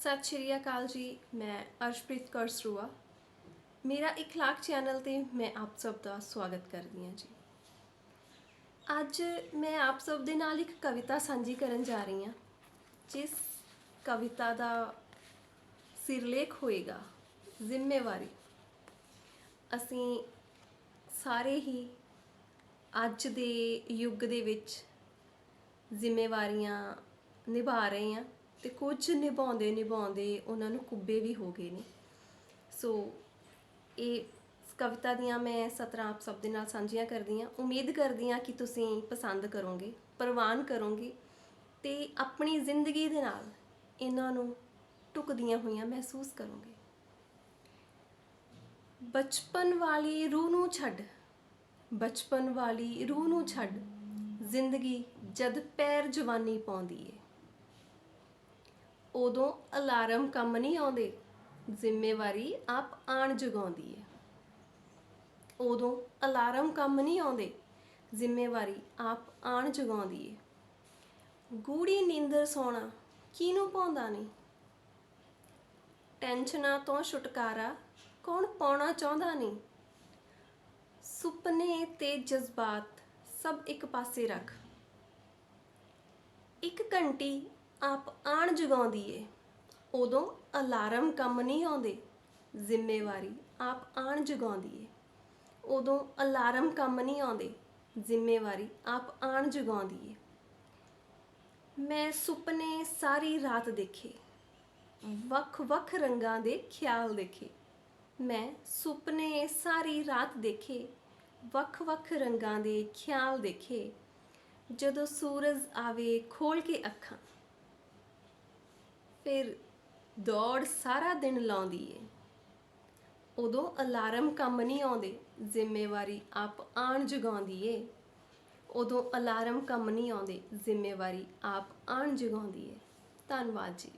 ਸਤਿ ਸ਼੍ਰੀ ਅਕਾਲ ਜੀ, ਮੈਂ ਅਰਸ਼ਪ੍ਰੀਤ ਕੌਰ ਸਰੂਆ। ਮੇਰਾ ਇਖਲਾਕ ਚੈਨਲ ਤੇ ਮੈਂ ਆਪ ਸਭ ਦਾ ਸਵਾਗਤ ਕਰਦੀ ਹਾਂ ਜੀ। ਅੱਜ ਮੈਂ ਆਪ ਸਭ ਦੇ ਨਾਲ ਇੱਕ ਕਵਿਤਾ ਸਾਂਝੀ ਕਰਨ ਜਾ ਰਹੀ ਹਾਂ, ਜਿਸ ਕਵਿਤਾ ਦਾ ਸਿਰਲੇਖ ਹੋਏਗਾ, ਜ਼ਿੰਮੇਵਾਰੀ। ਅਸੀਂ ਸਾਰੇ ਹੀ ਅੱਜ ਦੇ ਯੁੱਗ ਦੇ ਵਿੱਚ ਜ਼ਿੰਮੇਵਾਰੀਆਂ ਨਿਭਾ ਰਹੇ ਹਾਂ। ਤੇ ਕੁਝ ਨਿਭਾਉਂਦੇ ਨਿਭਾਉਂਦੇ ਉਹਨਾਂ ਨੂੰ ਕੁੱਬੇ ਵੀ ਹੋ ਗਏ ਨੇ। ਸੋ ਇਹ ਕਵਿਤਾ ਦੀਆਂ ਮੈਂ ਸਤਰਾਂ ਆਪ ਸਭ ਦੇ ਨਾਲ ਸਾਂਝੀਆਂ ਕਰਦੀ ਹਾਂ। ਉਮੀਦ ਕਰਦੀ ਹਾਂ ਕਿ ਤੁਸੀਂ ਪਸੰਦ ਕਰੋਗੇ, ਪ੍ਰਵਾਨ ਕਰੋਗੇ ਤੇ ਆਪਣੀ ਜ਼ਿੰਦਗੀ ਦੇ ਨਾਲ ਇਹਨਾਂ ਨੂੰ ਟੁਕਦੀਆਂ ਹੋਈਆਂ ਮਹਿਸੂਸ ਕਰੋਗੇ। ਬਚਪਨ ਵਾਲੀ ਰੂਹ ਨੂੰ ਛੱਡ, ਬਚਪਨ ਵਾਲੀ ਰੂਹ ਨੂੰ ਛੱਡ, ਜ਼ਿੰਦਗੀ ਜਦ ਪੈਰ ਜਵਾਨੀ ਪਾਉਂਦੀ ਏ। ਉਦੋਂ ਅਲਾਰਮ ਕੰਮ ਨਹੀਂ ਆਉਂਦੇ। ਜ਼ਿੰਮੇਵਾਰੀ ਆਪ ਆਣ ਜਗਾਉਂਦੀ ਹੈ ਉਦੋਂ ਅਲਾਰਮ ਕੰਮ ਨਹੀਂ ਆਉਂਦੇ। ਜ਼ਿੰਮੇਵਾਰੀ ਆਪ ਆਣ ਜਗਾਉਂਦੀ ਏ। ਗੂੜੀ ਨੀਂਦਰ ਸੋਣਾ ਕਿਹਨੂੰ ਪਾਉਂਦਾ ਨਹੀਂ? ਟੈਨਸ਼ਨਾਂ ਤੋਂ ਛੁਟਕਾਰਾ ਕੌਣ ਪਾਉਣਾ ਚਾਹੁੰਦਾ ਨਹੀਂ? ਸੁਪਨੇ ਤੇ ਜਜ਼ਬਾਤ ਸਭ ਇੱਕ ਪਾਸੇ ਰੱਖ। ਇੱਕ ਘੰਟੀ ਆਪ ਆਣ ਜਗਾਉਂਦੀ ਏ। ਉਦੋਂ ਅਲਾਰਮ ਕੰਮ ਨਹੀਂ ਆਉਂਦੇ। ਜ਼ਿੰਮੇਵਾਰੀ ਆਪ ਆਣ ਜਗਾਉਂਦੀ ਏ। ਉਦੋਂ ਅਲਾਰਮ ਕੰਮ ਨਹੀਂ ਆਉਂਦੇ। ਜ਼ਿੰਮੇਵਾਰੀ ਆਪ ਆਣ ਜਗਾਉਂਦੀ ਏ। ਮੈਂ ਸੁਪਨੇ ਸਾਰੀ ਰਾਤ ਦੇਖੇ। ਵੱਖ-ਵੱਖ ਰੰਗਾਂ ਦੇ ਖਿਆਲ ਦੇਖੇ। ਮੈਂ ਸੁਪਨੇ ਸਾਰੀ ਰਾਤ ਦੇਖੇ। ਵੱਖ-ਵੱਖ ਰੰਗਾਂ ਦੇ ਖਿਆਲ ਦੇਖੇ। ਜਦੋਂ ਸੂਰਜ ਆਵੇ ਖੋਲ ਕੇ ਅੱਖਾਂ। ਫਿਰ ਦੌੜ ਸਾਰਾ ਦਿਨ ਲਾਉਂਦੀ ਏ। ਉਦੋਂ ਅਲਾਰਮ ਕੰਮ ਨਹੀਂ ਆਉਂਦੇ, ਜ਼ਿੰਮੇਵਾਰੀ ਆਪ ਆਣ ਜਗਾਉਂਦੀ ਏ। ਉਦੋਂ ਅਲਾਰਮ ਕੰਮ ਨਹੀਂ ਆਉਂਦੇ, ਜ਼ਿੰਮੇਵਾਰੀ ਆਪ ਆਣ ਜਗਾਉਂਦੀ ਏ। ਧੰਨਵਾਦ ਜੀ।